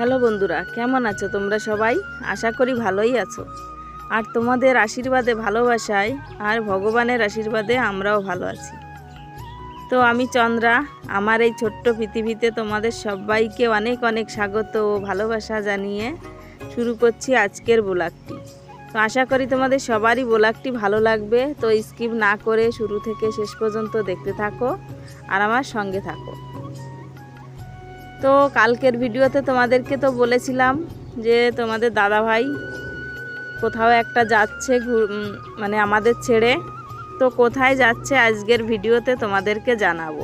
Hello বন্ধুরা, কেমন আছো তোমরা সবাই? আশা করি ভালোই আছো। আর তোমাদের আশীর্বাদে, ভালোবাসায় আর ভগবানের আশীর্বাদে আমরাও ভালো আছি। তো আমি চন্দ্রা, আমার এই ছোট্ট পৃথিবীতে তোমাদের সবাইকে অনেক অনেক স্বাগত ও ভালোবাসা জানিয়ে শুরু করছি আজকের ব্লগটি। তো আশা করি তোমাদের সবারই ব্লগটি ভালো লাগবে। তো স্কিপ না করে শুরু থেকে শেষ পর্যন্ত দেখতে থাকো আর আমার সঙ্গে থাকো। তো কালকের ভিডিওতে তোমাদেরকে তো বলেছিলাম যে তোমাদের দাদা ভাই কোথাও একটা যাচ্ছে মানে আমাদের ছেড়ে। তো কোথায় যাচ্ছে আজকের ভিডিওতে তোমাদেরকে জানাব।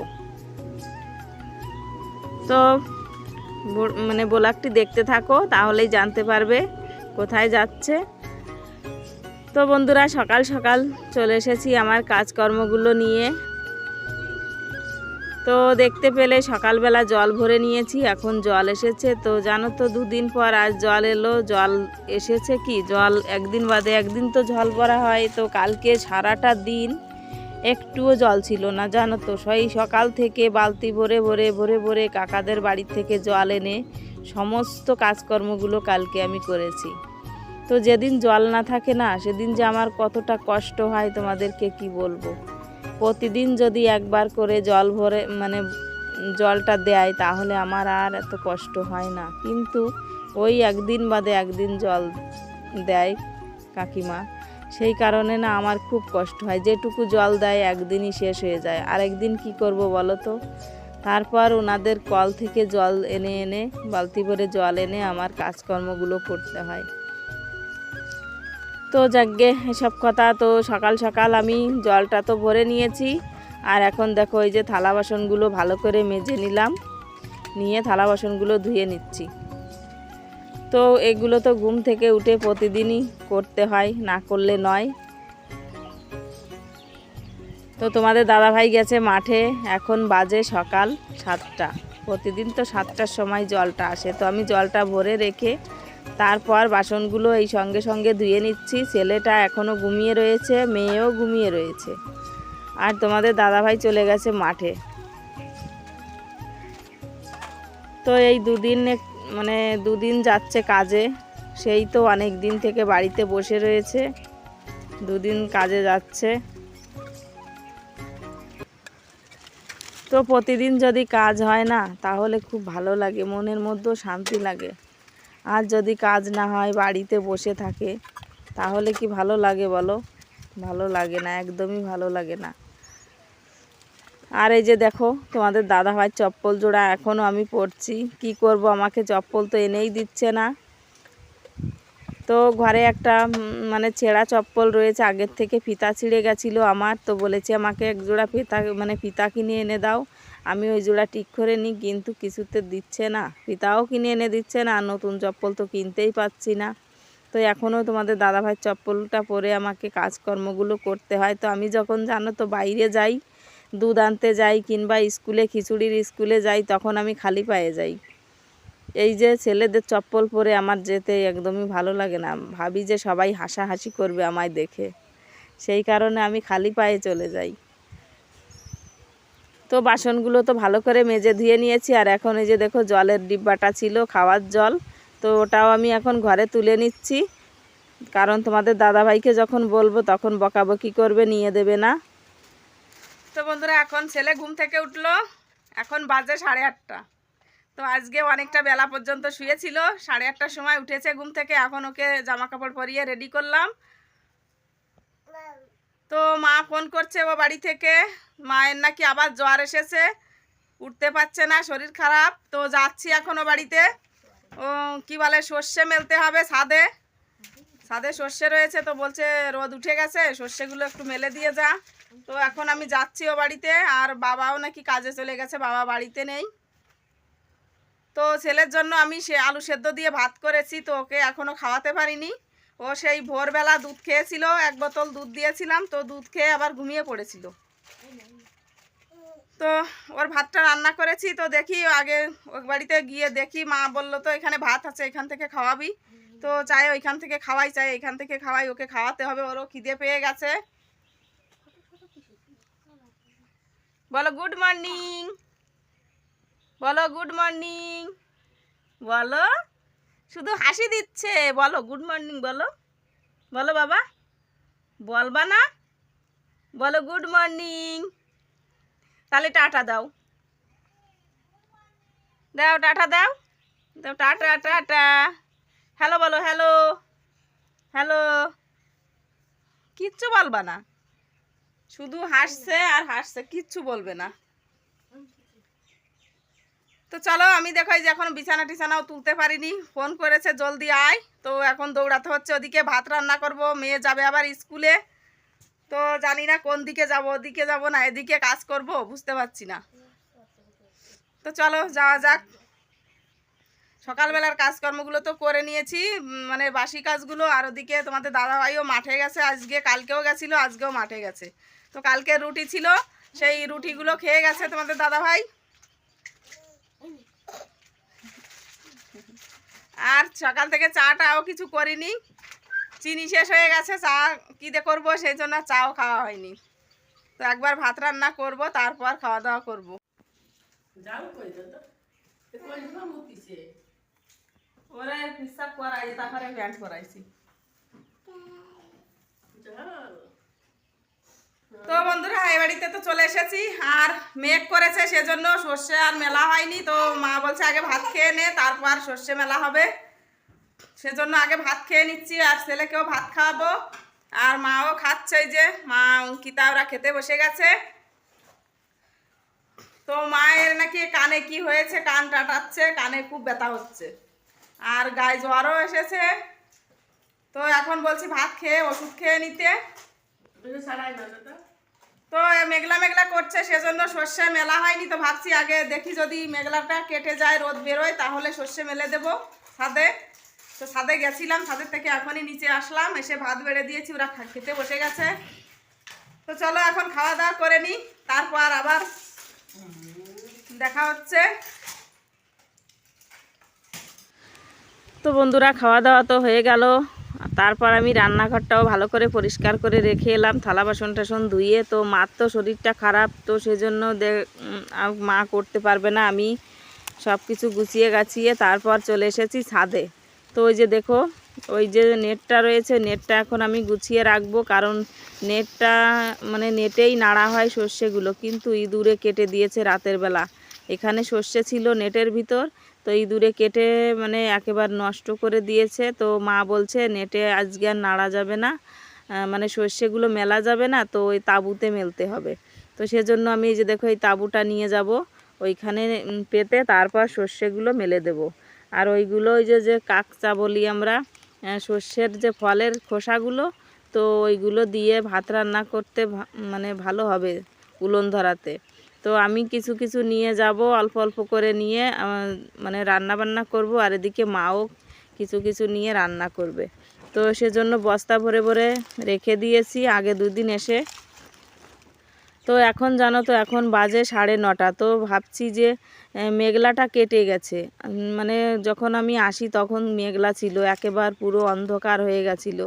তো মানে ব্লগটি দেখতে থাকো, তাহলেই জানতে পারবে কোথায় যাচ্ছে। তো বন্ধুরা, সকাল সকাল চলে এসেছি আমার কাজকর্মগুলো নিয়ে। তো দেখতে পেলে সকালবেলা জল ভরে নিয়েছি, এখন জল এসেছে। তো জানো তো, দুদিন পর আজ জল এলো। জল এসেছে কি? জল একদিন বাদে একদিন তো জল ভরা হয়। তো কালকে সারাটা দিন একটুও জল ছিল না, জানো তো। সেই সকাল থেকে বালতি ভরে ভরে ভরে ভরে কাকাদের বাড়ির থেকে জল এনে সমস্ত কাজকর্মগুলো কালকে আমি করেছি। তো যেদিন জল না থাকে না, সেদিন যে আমার কতটা কষ্ট হয় তোমাদেরকে কি বলব? প্রতিদিন যদি একবার করে জল ভরে মানে জলটা দেয়, তাহলে আমার আর এত কষ্ট হয় না। কিন্তু ওই একদিন বাদে একদিন জল দেয় কাকিমা। সেই কারণে না আমার খুব কষ্ট হয়। যেটুকু জল দেয়, একদিনই শেষ হয়ে যায়। আর একদিন কি করব বলো তো? তারপর ওনাদের কল থেকে জল এনে এনে, বালতি ভরে জল এনে আমার কাজকর্মগুলো করতে হয়। তো যাকগে এসব কথা তো সকাল সকাল আমি জলটা তো ভরে নিয়েছি। আর এখন দেখো এই যে থালা বাসনগুলো ভালো করে মেজে নিলাম। নিয়ে থালা বাসনগুলো ধুয়ে নিচ্ছি। তো এগুলো তো ঘুম থেকে উঠে প্রতিদিনই করতে হয়, না করলে নয়। তো তোমাদের দাদাভাই গেছে মাঠে, এখন বাজে সকাল সাতটা। প্রতিদিন তো সাতটার সময় জলটা আসে। তো আমি জলটা ভরে রেখে তারপর বাসনগুলো এই সঙ্গে সঙ্গে ধুয়ে নিচ্ছি। ছেলেটা এখনও ঘুমিয়ে রয়েছে, মেয়েও ঘুমিয়ে রয়েছে। আর তোমাদের দাদাভাই চলে গেছে মাঠে। তো এই দুদিন মানে দুদিন যাচ্ছে কাজে। সেই তো অনেক দিন থেকে বাড়িতে বসে রয়েছে। দুদিন কাজে যাচ্ছে। তো প্রতিদিন যদি কাজ হয় না, তাহলে খুব ভালো লাগে, মনের মধ্যেও শান্তি লাগে। আর যদি কাজ না হয়, বাড়িতে বসে থাকে, তাহলে কি ভালো লাগে বলো? ভালো লাগে না, একদমই ভালো লাগে না। আর এই যে দেখো, তোমাদের দাদা ভাই চপ্পল জোড়া এখনও আমি পরছি। কি করব, আমাকে চপ্পল তো এনেই দিচ্ছে না। তো ঘরে একটা মানে ছেঁড়া চপ্পল রয়েছে, আগের থেকে ফিতা ছিঁড়ে গেছিল আমার, তো বলেছে আমাকে এক জোড়া ফিতা মানে ফিতা কিনে এনে দাও। আমি ওই জোড়া ঠিক করে নিই, কিন্তু কিছুতে দিচ্ছে না। ফিতাও কিনে এনে দিচ্ছে না, আর নতুন চপ্পল তো কিনতেই পাচ্ছি না। তো এখনও তোমাদের দাদাভাই চপ্পলটা পরে আমাকে কাজকর্মগুলো করতে হয়। তো আমি যখন জানো তো বাইরে যাই, দুধ আনতে যাই, কিংবা স্কুলে, খিচুড়ির স্কুলে যাই, তখন আমি খালি পায়ে যাই। এই যে ছেলেদের চপ্পল পরে আমার যেতে একদমই ভালো লাগে না। ভাবি যে সবাই হাসাহাসি করবে আমায় দেখে। সেই কারণে আমি খালি পায়ে চলে যাই। তো বাসনগুলো তো ভালো করে মেজে ধুয়ে নিয়েছি, আর এখন এই যে দেখো জলের ডিব্বাটা ছিল খাওয়ার জল, তো ওটাও আমি এখন ঘরে তুলে নিচ্ছি। কারণ তোমাদের দাদাভাইকে যখন বলব তখন বকাবকি করবে, নিয়ে দেবে না। তো বন্ধুরা, এখন ছেলে ঘুম থেকে উঠল, এখন বাজে সাড়ে আটটা। তো আজকে অনেকটা বেলা পর্যন্ত শুয়েছিল, সাড়ে আটটার সময় উঠেছে ঘুম থেকে, এখন ওকে জামা কাপড় পরিয়ে রেডি করলাম। তো মা ফোন করছে ও বাড়ি থেকে। মায়ের নাকি আবার জ্বর এসেছে। উঠতে পারছে না, শরীর খারাপ। তো যাচ্ছি এখনও বাড়িতে। ও কি বলে, সর্ষে মেলতে হবে ছাদে। ছাদে সর্ষে রয়েছে তো বলছে রোদ উঠে গেছে, সর্ষেগুলো একটু মেলে দিয়ে যা। তো এখন আমি যাচ্ছি ও বাড়িতে, আর বাবাও নাকি কাজে চলে গেছে, বাবা বাড়িতে নেই। তো ছেলের জন্য আমি সে আলু সেদ্ধ দিয়ে ভাত করেছি, তো ওকে এখনও খাওয়াতে পারিনি। ও সেই ভোরবেলা দুধ খেয়েছিল, এক বোতল দুধ দিয়েছিলাম, তো দুধ খেয়ে আবার ঘুমিয়ে পড়েছিল। তো ওর ভাতটা রান্না করেছি, তো দেখি আগে ওর বাড়িতে গিয়ে দেখি, মা বলল তো এখানে ভাত আছে, এখান থেকে খাওয়াবি। তো চাই ওইখান থেকে খাওয়াই চাই এখান থেকে খাওয়াই, ওকে খাওয়াতে হবে, ওরও খিদে পেয়ে গেছে। বলো গুড মর্নিং বলো গুড মর্নিং বলো শুধু হাসি দিচ্ছে। বলো গুড মর্নিং বলো। বলো বাবা, বলবা না? বলো গুড মর্নিং তাহলে টাটা দাও। দাও, টাটা দাও। দাও, টাটা টাটা। হ্যালো বলো, হ্যালো। হ্যালো। কিচ্ছু বলবা না। শুধু হাসছে আর হাসছে, কিচ্ছু বলবে না। তো চলো, আমি দেখো যে এখন বিছানা টিছানাও তুলতে পারিনি। ফোন করেছে, জলদি আয়। তো এখন দৌড়াতে হচ্ছে, ওদিকে ভাত রান্না করব, মেয়ে যাবে আবার স্কুলে। তো জানি না কোন দিকে যাব, ওদিকে যাব না, এদিকে কাজ করব, বুঝতে পারছি না। তো চলো, যাওয়া যাক। সকালবেলার কাজকর্মগুলো তো করে নিয়েছি মানে বাসি কাজগুলো, আর ওদিকে তোমাদের দাদাভাইও মাঠে গেছে, আজকে কালকেও গেছিল, আজকেও মাঠে গেছে। তো কালকে রুটি ছিল, সেই রুটিগুলো খেয়ে গেছে তোমাদের দাদাভাই। আর সকাল থেকে চাটাও কিছু করিনি। চিনি শেষ হয়ে গেছে চা কী দিয়ে করব সেই জন্য চাও খাওয়া হয়নি। তো একবার ভাত রান্না করব তারপর খাওয়া দাওয়া করব। ওরা হিসাব করাই তারপরে প্যান্ট করাইছি তো বন্ধুরা, এই বাড়িতে তো চলে এসেছি। আর মেঘ করেছে, সেজন্য সর্ষে আর মেলা হয়নি। তো মা বলছে আগে ভাত খেয়ে নে, তারপর সর্ষে মেলা হবে। সেজন্য আগে ভাত খেয়ে নিচ্ছি, আর ছেলেকেও ভাত খাওয়াবো। আর মাও খাচ্ছে যে, মা অঙ্কিতা ওরা খেতে বসে গেছে। তো মায়ের নাকি কানে কি হয়েছে, কান টাটাচ্ছে, কানে খুব ব্যথা হচ্ছে। আর গায়ে জ্বরও এসেছে। তো এখন বলছি ভাত খেয়ে ওষুধ খেয়ে নিতে। তো মেঘলা মেঘলা করছে, সেজন্য সর্ষে মেলা হয়নি তো ভাবছি আগে দেখি যদি মেঘলাটা কেটে যায়, রোদ বেরোয়, তাহলে সর্ষে মেলে দেবো ছাদে। তো ছাদে গেছিলাম, ছাদের থেকে এখনই নিচে আসলাম, এসে ভাত বেড়ে দিয়েছি, ওরা খেতে বসে গেছে। তো চলো এখন খাওয়া দাওয়া করে নিই তারপর আবার দেখা হচ্ছে। তো বন্ধুরা, খাওয়া দাওয়া তো হয়ে গেল। তারপর আমি রান্নাঘরটাও ভালো করে পরিষ্কার করে রেখে এলাম। থালা বাসন টাসন ধুয়ে তো মার তো শরীরটা খারাপ, তো সেজন্য মা করতে পারবে না। আমি সব কিছু গুছিয়ে গাছিয়ে তারপর চলে এসেছি ছাদে। তো ওই যে দেখো, ওই যে নেটটা রয়েছে, নেটটা এখন আমি গুছিয়ে রাখব কারণ নেটটা মানে নেটেই নাড়া হয় সর্ষেগুলো। কিন্তু ইঁদুরে কেটে দিয়েছে রাতের বেলা। এখানে সর্ষে ছিল নেটের ভিতর তো ইঁদুরে কেটে মানে একেবারে নষ্ট করে দিয়েছে। তো মা বলছে, নেটে আজকে আর নাড়া যাবে না। মানে সর্ষেগুলো মেলা যাবে না, তো ওই তাঁবুতে মেলতে হবে। তো সেজন্য আমি যে দেখো, এই তাঁবুটা নিয়ে যাব। ওইখানে পেতে তারপর সর্ষেগুলো মেলে দেব। আর ওইগুলো ওই যে যে কাকচা বলি আমরা সর্ষের যে ফলের খোসাগুলো, তো ওইগুলো দিয়ে ভাত রান্না করতে মানে ভালো হবে উলন ধরাতে। তো আমি কিছু কিছু নিয়ে যাব, অল্প অল্প করে নিয়ে মানে রান্না বান্না করব আর এদিকে মাও কিছু কিছু নিয়ে রান্না করবে। তো সেজন্য বস্তা ভরে ভরে রেখে দিয়েছি আগে দুদিন এসে। তো এখন জানো তো, এখন বাজে সাড়ে নটা। তো ভাবছি যে মেঘলাটা কেটে গেছে। মানে যখন আমি আসি তখন মেঘলা ছিল, একেবার পুরো অন্ধকার হয়ে গেছিল।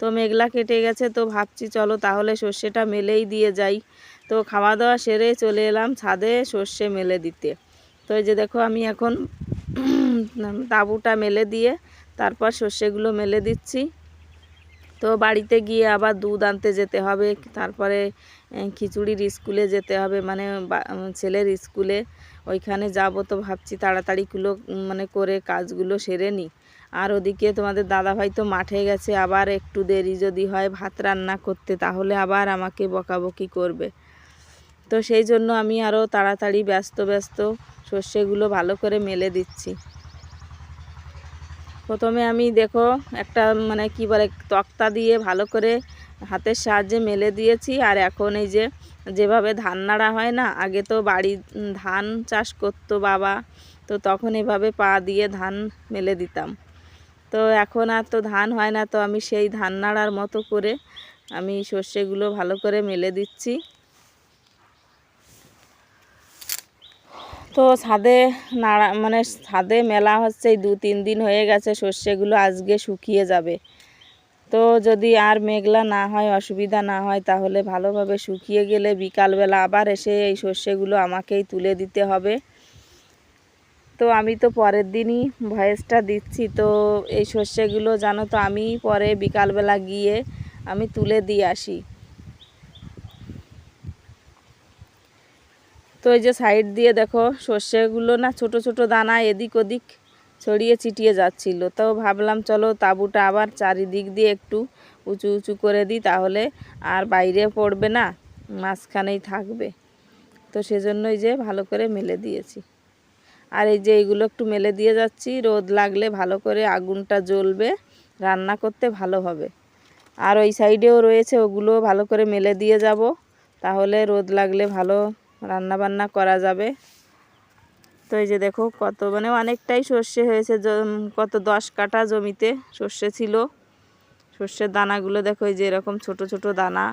তো মেঘলা কেটে গেছে, তো ভাবছি চলো তাহলে সর্ষেটা মেলেই দিয়ে যাই। তো খাওয়া দাওয়া সেরে চলে এলাম ছাদে সর্ষে মেলে দিতে। তো এই যে দেখো আমি এখন তাঁবুটা মেলে দিয়ে তারপর সর্ষেগুলো মেলে দিচ্ছি। তো বাড়িতে গিয়ে আবার দুধ আনতে যেতে হবে, তারপরে খিচুড়ির স্কুলে যেতে হবে মানে ছেলের স্কুলে। ওইখানে যাব তো ভাবছি তাড়াতাড়িগুলো মানে করে কাজগুলো সেরে নিই আর ওদিকে তোমাদের দাদাভাই তো মাঠে গেছে, আবার একটু দেরি যদি হয় ভাত রান্না করতে, তাহলে আবার আমাকে বকাবকি করবে। তো সেই জন্য আমি আরও তাড়াতাড়ি ব্যস্ত ব্যস্ত সর্ষেগুলো ভালো করে মেলে দিচ্ছি। প্রথমে আমি দেখো একটা মানে কি বলে, তক্তা দিয়ে ভালো করে হাতের সাহায্যে মেলে দিয়েছি। আর এখন এই যে যেভাবে ধান নাড়া হয় না, আগে তো বাড়ি ধান চাষ করতো বাবা, তো তখন এভাবে পা দিয়ে ধান মেলে দিতাম। তো এখন আর তো ধান হয় না, তো আমি সেই ধান নাড়ার মতো করে আমি সর্ষেগুলো ভালো করে মেলে দিচ্ছি। তো ছাদে নাড়া মানে ছাদে মেলা হচ্ছে দু তিন দিন হয়ে গেছে, সর্ষেগুলো আজকে শুকিয়ে যাবে। তো যদি আর মেঘলা না হয়, অসুবিধা না হয়, তাহলে ভালোভাবে শুকিয়ে গেলে বিকালবেলা আবার এসে এই সর্ষেগুলো আমাকেই তুলে দিতে হবে। তো আমি তো পরের দিনই ভয়েসটা দিচ্ছি, তো এই সর্ষেগুলো জানো তো আমি পরে বিকালবেলা গিয়ে আমি তুলে দিয়ে আসি। তো এই যে সাইড দিয়ে দেখো, সর্ষেগুলো না ছোট ছোট দানা এদিক ওদিক ছড়িয়ে ছিটিয়ে যাচ্ছিল। তো ভাবলাম চলো তাঁবুটা আবার চারিদিক দিয়ে একটু উঁচু উঁচু করে দিই, তাহলে আর বাইরে পড়বে না, মাঝখানেই থাকবে। তো সেজন্যই যে ভালো করে মেলে দিয়েছি। আর এই যে এইগুলো একটু মেলে দিয়ে যাচ্ছি, রোদ লাগলে ভালো করে আগুনটা জ্বলবে, রান্না করতে ভালো হবে। আর ওই সাইডেও রয়েছে ওগুলো ভালো করে মেলে দিয়ে যাব, তাহলে রোদ লাগলে ভালো রান্না বান্না করা যাবে। তো এই যে দেখো কত মানে অনেকটাই সর্ষে হয়েছে কত দশ কাঠা জমিতে সর্ষে ছিল। সর্ষের দানাগুলো দেখো, এই যে এরকম ছোট ছোট দানা।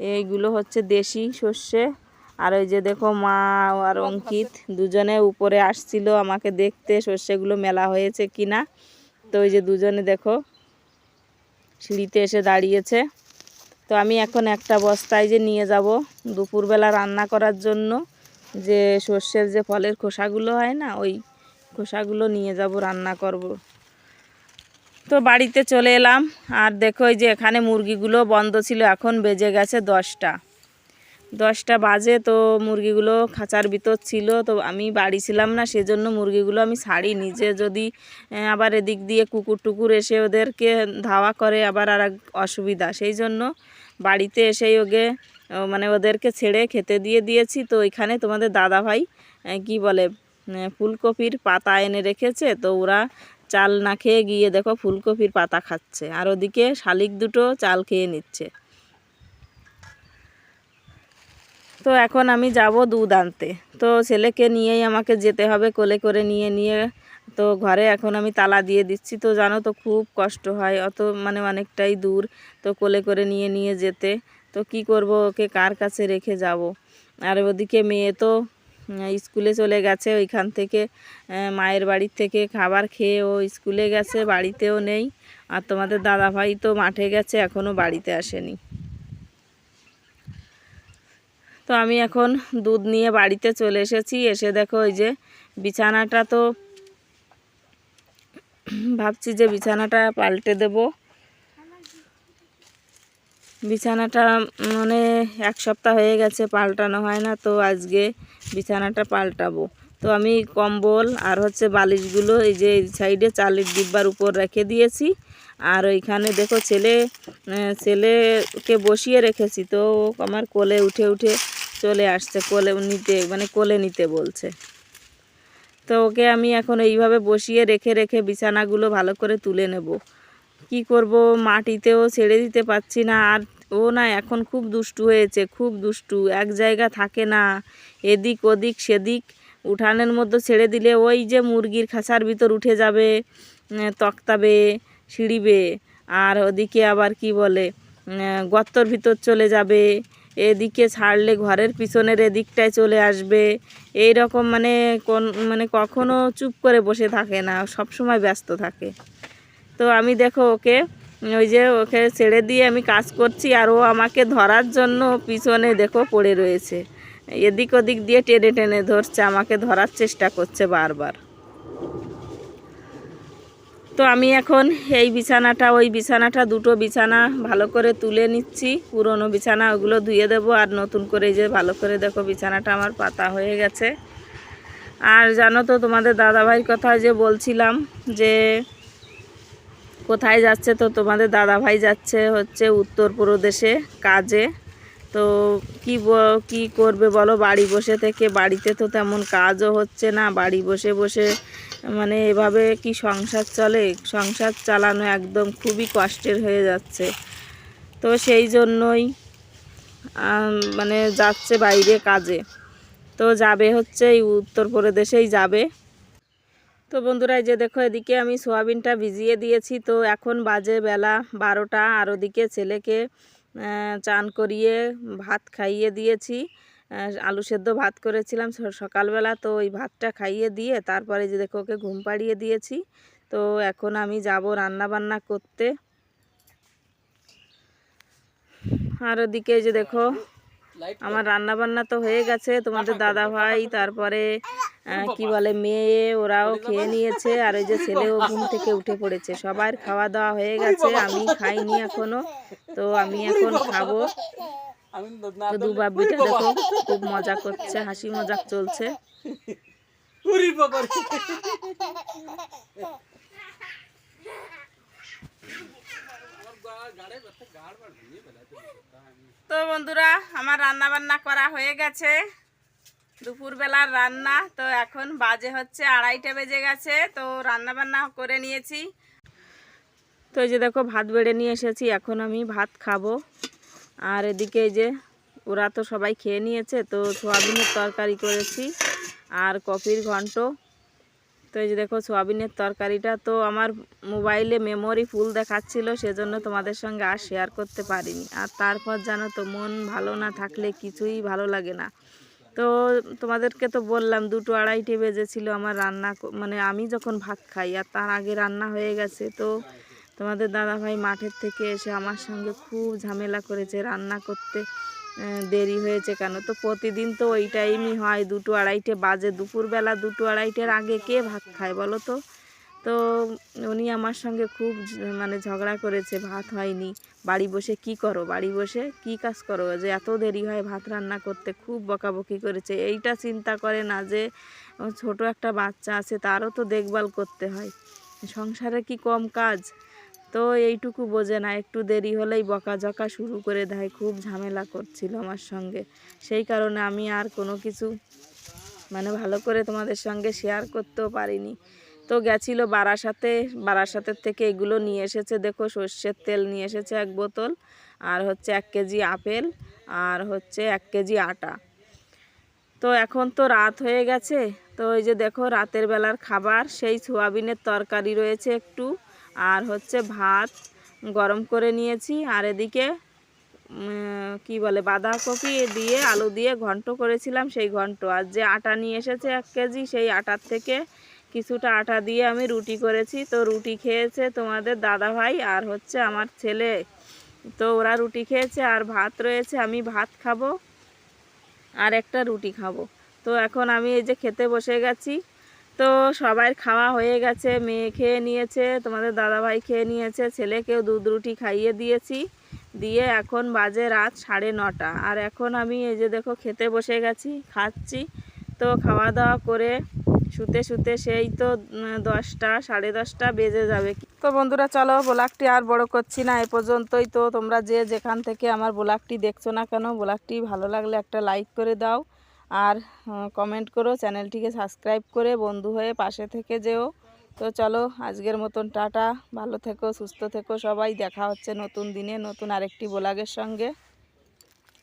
এইগুলো হচ্ছে দেশি সর্ষে। আর ওই যে দেখো মা আর অঙ্কিত দুজনে উপরে আসছিল আমাকে দেখতে, সর্ষেগুলো মেলা হয়েছে কিনা। তো ওই যে দুজনে দেখো, সিঁড়িতে এসে দাঁড়িয়েছে। তো আমি এখন একটা বস্তায় যে নিয়ে যাব দুপুরবেলা রান্না করার জন্য, যে সর্ষের যে ফলের খোসাগুলো হয় না, ওই খোসাগুলো নিয়ে যাব রান্না করব। তো বাড়িতে চলে এলাম, আর দেখো যে এখানে মুরগিগুলো বন্ধ ছিল, এখন বেজে গেছে দশটা। দশটা বাজে, তো মুরগিগুলো খাঁচার ভিতর ছিল, তো আমি বাড়ি ছিলাম না, সেজন্য মুরগিগুলো আমি ছাড়ি নিজে যদি আবার এদিক দিয়ে কুকুর টুকুর এসে ওদেরকে ধাওয়া করে, আবার আর অসুবিধা। সেই জন্য বাড়িতে এসেই ওকে মানে ওদেরকে ছেড়ে খেতে দিয়ে দিয়েছি। তো এখানে তোমাদের দাদা ভাই কি বলে ফুলকপির পাতা এনে রেখেছে। তো ওরা চাল না খেয়ে গিয়ে দেখো ফুলকপির পাতা খাচ্ছে। আর ওদিকে শালিক দুটো চাল খেয়ে নিচ্ছে। তো এখন আমি যাব দুধ আনতে। তো ছেলেকে নিয়েই আমাকে যেতে হবে, কোলে করে নিয়ে নিয়ে তো ঘরে এখন আমি তালা দিয়ে দিচ্ছি। তো জানো তো খুব কষ্ট হয়, অত মানে অনেকটাই দূর তো কোলে করে নিয়ে নিয়ে যেতে। তো কি করব, ওকে কার কাছে রেখে যাব? আর ওদিকে মেয়ে তো স্কুলে চলে গেছে, ওইখান থেকে মায়ের বাড়ির থেকে খাবার খেয়ে ও স্কুলে গেছে, বাড়িতেও নেই। আর তোমাদের দাদা ভাই তো মাঠে গেছে এখনও বাড়িতে আসেনি। তো আমি এখন দুধ নিয়ে বাড়িতে চলে এসেছি। এসে দেখো ওই যে বিছানাটা তো ভাবছি যে বিছানাটা পাল্টে দেব। বিছানাটা মানে এক সপ্তাহ হয়ে গেছে, পাল্টানো হয় না, তো আজকে বিছানাটা পাল্টাবো। তো আমি কম্বল আর হচ্ছে বালিশগুলো এই যে সাইডে চালের ডিব্বার উপর রেখে দিয়েছি। আর ওইখানে দেখো ছেলে ছেলেকে বসিয়ে রেখেছি, তো আমার কোলে উঠে উঠে চলে আসছে, কোলে নিতে মানে কোলে নিতে বলছে। তো ওকে আমি এখন এইভাবে বসিয়ে রেখে রেখে বিছানাগুলো ভালো করে তুলে নেব। কি করব? মাটিতেও ছেড়ে দিতে পারছি না। আর ও না এখন খুব দুষ্টু হয়েছে, খুব দুষ্টু। এক জায়গা থাকে না, এদিক ওদিক সেদিক। উঠানের মধ্যে ছেড়ে দিলে ওই যে মুরগির খাঁচার ভিতর উঠে যাবে তক্তাবে, সিঁড়িবে। আর ওদিকে আবার কি বলে গর্তর ভিতর চলে যাবে। এদিকে ছাড়লে ঘরের পিছনের এদিকটায় চলে আসবে। এই রকম মানে কোন মানে কখনো চুপ করে বসে থাকে না, সব সময় ব্যস্ত থাকে। তো আমি দেখো ওকে, ওই যে ওকে ছেড়ে দিয়ে আমি কাজ করছি আর ও আমাকে ধরার জন্য পিছনে দেখো পড়ে রয়েছে। এদিক ওদিক দিয়ে টেনে টেনে ধরছে, আমাকে ধরার চেষ্টা করছে বারবার। তো আমি এখন এই বিছানাটা, ওই বিছানাটা, দুটো বিছানা ভালো করে তুলে নিচ্ছি। পুরনো বিছানা, ওগুলো ধুয়ে দেবো আর নতুন করে যে ভালো করে দেখো বিছানাটা আমার পাতা হয়ে গেছে। আর জানো তো তোমাদের দাদাভাইয়ের কথা যে বলছিলাম যে কোথায় যাচ্ছে তো তোমাদের দাদাভাই যাচ্ছে হচ্ছে উত্তরপ্রদেশে কাজে। তো কি কি করবে বলো? বাড়ি বসে থেকে বাড়িতে তো তেমন কাজও হচ্ছে না। বাড়ি বসে বসে মানে এভাবে কি সংসার চলে? সংসার চালানো একদম খুবই কষ্টের হয়ে যাচ্ছে। তো সেই জন্যই মানে যাচ্ছে বাইরে কাজে। তো যাবে হচ্ছে এই উত্তর প্রদেশেই যাবে। তো বন্ধুরা যে দেখো, এদিকে আমি সোয়াবিনটা ভিজিয়ে দিয়েছি। তো এখন বাজে বেলা বারোটা। আর ওদিকে ছেলেকে চান করিয়ে ভাত খাইয়ে দিয়েছি। আলু সেদ্ধ ভাত করেছিলাম সকালবেলা, তো ওই ভাতটা খাইয়ে দিয়ে তারপরে যে দেখো ওকে ঘুম পাড়িয়ে দিয়েছি। তো এখন আমি যাব রান্না বান্না করতে। আর ওদিকে যে দেখো আমার রান্না বান্না তো হয়ে গেছে তোমাদের দাদা ভাই তারপরে আহ, কি বলে মেয়ে ওরাও খেয়ে নিয়েছে আর ওই যে ছেলেও ঘুম থেকে উঠে পড়েছে। সবার খাওয়া দাওয়া হয়ে গেছে আমি খাইনি এখনও তো আমি এখন খাব। আমি দু বাব্বিটা দেখো খুব মজা করছে হাসি মজাক চলছে। তো বন্ধুরা, আমার রান্না বান্না করা হয়ে গেছে। দুপুরবেলার রান্না, তো এখন বাজে হচ্ছে আড়াইটা বেজে গেছে, তো রান্না বান্না করে নিয়েছি। তো যে দেখো, ভাত বেড়ে নিয়ে এসেছি, এখন আমি ভাত খাব। আর এদিকে এই যে, ওরা তো সবাই খেয়ে নিয়েছে, তো সোয়াবিনের তরকারি করেছি, আর কপির ঘন্ট। তো এই যে দেখো সোয়াবিনের তরকারিটা তো আমার মোবাইলে মেমোরি ফুল দেখাচ্ছিল, সেজন্য তোমাদের সঙ্গে আর শেয়ার করতে পারিনি। আর তারপর জানো তো, মন ভালো না থাকলে কিছুই ভালো লাগে না। তো তোমাদেরকে তো বললাম, দুটো আড়াইটে বেজেছিল আমার রান্না মানে আমি যখন ভাত খাই, আর তার আগে রান্না হয়ে গেছে। তো তোমাদের দাদাভাই মাঠের থেকে এসে আমার সঙ্গে খুব ঝামেলা করেছে রান্না করতে। দেরি হয়েছে কেন? তো প্রতিদিন তো ওই টাইমই হয় দুটো আড়াইটে বাজে। দুপুরবেলা দুটো আড়াইটের আগে কে ভাত খায় বলো তো? তো উনি আমার সঙ্গে খুব মানে ঝগড়া করেছে, ভাত হয়নি। বাড়ি বসে কি করো? বাড়ি বসে কি কাজ করো? যে এত দেরি হয় ভাত রান্না করতে, খুব বকাবকি করেছে। এইটা চিন্তা করে না যে ছোট একটা বাচ্চা আছে, তারও তো দেখভাল করতে হয়। সংসারে কি কম কাজ? তো এইটুকু বোঝে না, একটু দেরি হলেই বকাঝকা শুরু করে দেয়, খুব ঝামেলা করছিল আমার সঙ্গে। সেই কারণে আমি আর কোনো কিছু মানে ভালো করে তোমাদের সঙ্গে শেয়ার করতেও পারিনি। তো গেছিল বারাসাতে, বারাসাতের থেকে এগুলো নিয়ে এসেছে, দেখো সর্ষের তেল নিয়ে এসেছে এক বোতল, আর হচ্ছে এক কেজি আপেল, আর হচ্ছে এক কেজি আটা। তো এখন তো রাত হয়ে গেছে, তো ওই যে দেখো রাতের বেলার খাবার, সেই সোয়াবিনের তরকারি রয়েছে একটু। আর হচ্ছে ভাত গরম করে নিয়েছি। আর এদিকে কি বলে, বাঁধাকপি দিয়ে আলু দিয়ে ঘন্ট করেছিলাম সেই ঘন্ট। আর যে আটা নিয়ে এসেছে এক কেজি, সেই আটার থেকে কিছুটা আটা দিয়ে আমি রুটি করেছি। তো রুটি খেয়েছে তোমাদের দাদা ভাই আর হচ্ছে আমার ছেলে। তো ওরা রুটি খেয়েছে আর ভাত রয়েছে, আমি ভাত খাব আর একটা রুটি খাব। তো এখন আমি এই যে খেতে বসে গেছি। তো সবার খাওয়া হয়ে গেছে, মেয়ে খেয়ে নিয়েছে, তোমাদের দাদাভাই খেয়ে নিয়েছে, ছেলেকেও দুধ রুটি খাইয়ে দিয়েছি। দিয়ে এখন বাজে রাত সাড়ে নটা। আর এখন আমি এই যে দেখো খেতে বসে গেছি, খাচ্ছি। তো খাওয়া দাওয়া করে শুতে শুতে সেই তো দশটা, সাড়ে দশটা বেজে যাবে। তো বন্ধুরা চলো, ব্লগটি আর বড় করছি না, এ পর্যন্তই। তো তোমরা যে যেখান থেকে আমার ব্লগটি দেখছ না কেন, ব্লগটি ভালো লাগলে একটা লাইক করে দাও। আর কমেন্ট করো চ্যানেলটিকে সাবস্ক্রাইব করে বন্ধু হয়ে পাশে থেকে যেও। তো চলো, আজকের মতন টাটা, ভালো থেকো, সুস্থ থেকো, সবাই দেখা হচ্ছে নতুন দিনে, নতুন আরেকটি বোলাগের সঙ্গে।